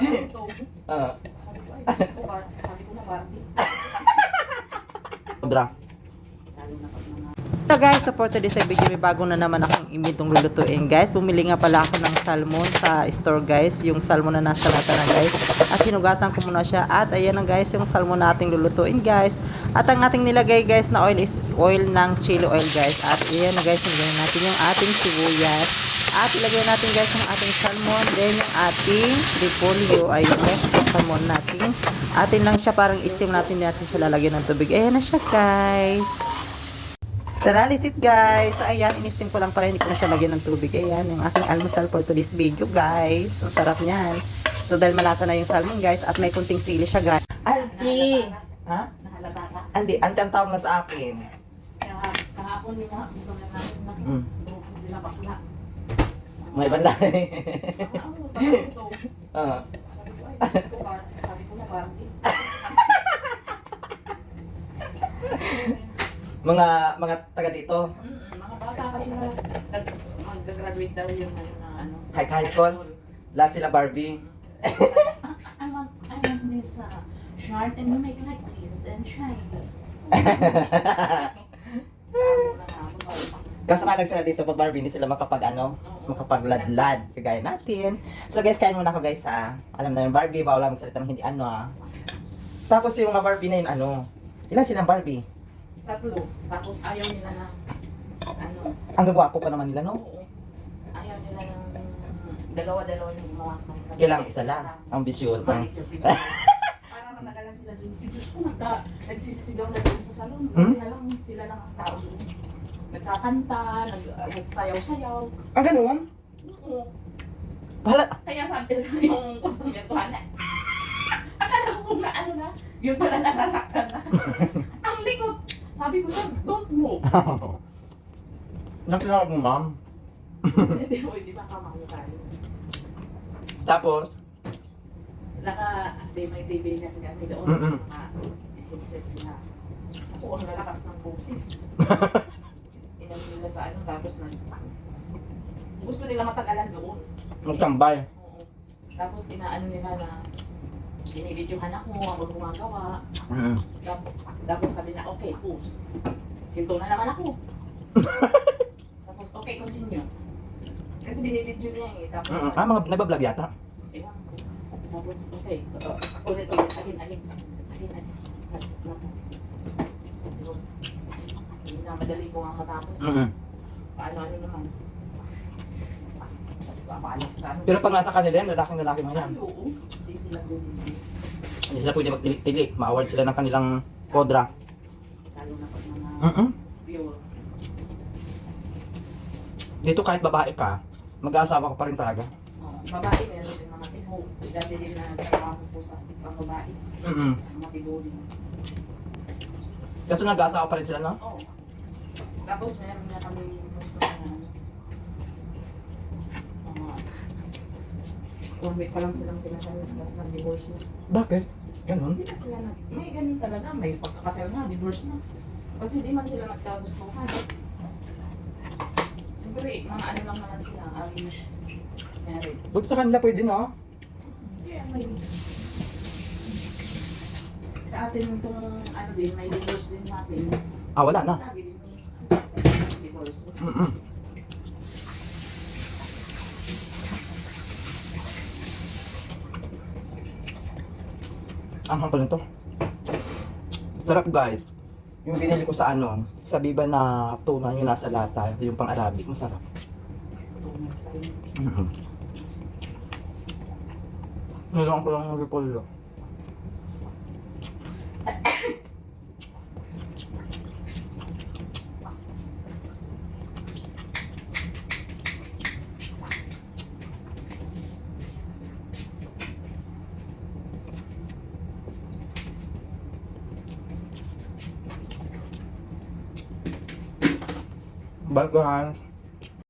ito. Ah, Sabi So guys, so for today's video, may bago na naman akong imitong lulutuin guys. Bumili nga pala ako ng salmon sa store guys. Yung salmon na nasa lata na guys. At hinugasan ko muna siya. At ayan na guys, yung salmon na lulutuin guys. At ang ating nilagay guys na oil is oil ng chili oil guys. At ayan na guys, nilagay natin yung ating sibuyas. At ilagay natin guys yung ating salmon. Then yung ating repolyo. Ayun guys, yung salmon natin. Atin lang siya parang steam natin natin siya lalagyan ng tubig. Ayan na siya guys. Tara, let's eat guys. So, ayan, inistim ko lang para hindi ko na siya lagyan ng tubig. Ayan, yung aking almusal for today's video guys. So, sarap niyan. So, dahil malasa na yung salmon guys at may kunting sili siya guys. Auntie! Ha? Andi, auntie ang tawag na sa akin. Kahapon yung mga gusto na namin na Mm. sila bakla. May. Ah, ano, parang ito. Ah. Mga, mga taga dito. Mm, Mga bata kasi na mag-graduate daw yun ngayon na ano. High, high school? Lahat sila Barbie. I want, I want this uh, short and you make like this and shine. Kaso nga sila dito pag Barbie, hindi sila makapag ano, makapagladlad kagaya natin. So guys, kain muna ako guys ha. Alam na yung Barbie, bawal lang magsalita ng hindi ano ah. Tapos yung mga Barbie na yun ano, ilan silang Barbie? Tatlo. Tapos ayaw nila na, ano, Ang gagwapo pa naman nila no? oo. Ayaw nila ng dalawa-dalawa yung gumawa sa kanila. Kailang isa lang, ambisyoso. Balik yung pinag- Para matagalan sila dun. Diyos ko, nagsisisigaw na dun sa salon. Hmm? Hindi na lang sila lang ang tao dun. Nagkakanta, nagsasayaw-sayaw. Ang ganun? Oo. Hala, Kaya sabi sa yung customer ko, na, akala ko kung na ano na, yun pala nasasaktan na. ang likot. Sabi ko na, don't move. nakilala mo ma'am. Hindi mo, hindi ba kamahal tayo? Tapos, Naka, di may TV na sila, doon, Mm-mm. mga headset sila. Ako, ang lalakas ng boses. Nila sa ano, tapos na, gusto nila matagalan doon. magtambay. Oo. Tapos inaano nila na, binibidyohan ako, ako gumagawa. Mm. Tapos, tapos sabi na, okay, pause. Hinto na naman ako. tapos, okay, continue. Kasi binibidyo niya eh. Tapos, Mm. Ah, mga nagbablog yata. ewan ko. Tapos, okay, uh, ulit, ulit, alin, alin, sa- alin, alin. Hindi na madali ko nga matapos. Mm. Paano, ano naman. Sabi ko, ko sa ano. Pero pag nasa kanila yan, lalaking lalaki mo yan. Ay, oo. Hindi sila doon. Hindi sila pwede magtilik-tilik. Ma-award sila ng kanilang kodra. Lalo na pag mga Mm-mm. pure. Dito kahit babae ka, mag-aasawa ka pa rin talaga. Oo. Babae, meron din mga tibo. Dati din na trabaho po sa pang-babae. Mm-mm. Mga tibo din. Kaso nag-aasawa pa rin sila, no? Oo. Tapos meron na kami gusto na mga one week pa lang silang pinasal tapos nag-divorce na. Bakit? Ganun? Hindi na sila nag... May ganun talaga. May pagkakasal na, divorce na. Kasi hindi man sila nagkagustuhan. Siyempre, mga ano lang naman sila, Irish married. Buti sa kanila pwede, no? Kaya may... Atin itong ano din, may divorce din natin. Ah, wala na. Lagi din divorce. Mm-mm. Ang hangkol nito. Sarap guys. Yung binili ko sa ano, sa Biba na tuna yung nasa lata, yung pang Arabic, masarap. Inyo. Mm-hmm. Nilang ko lang yung repolyo. Bye guys.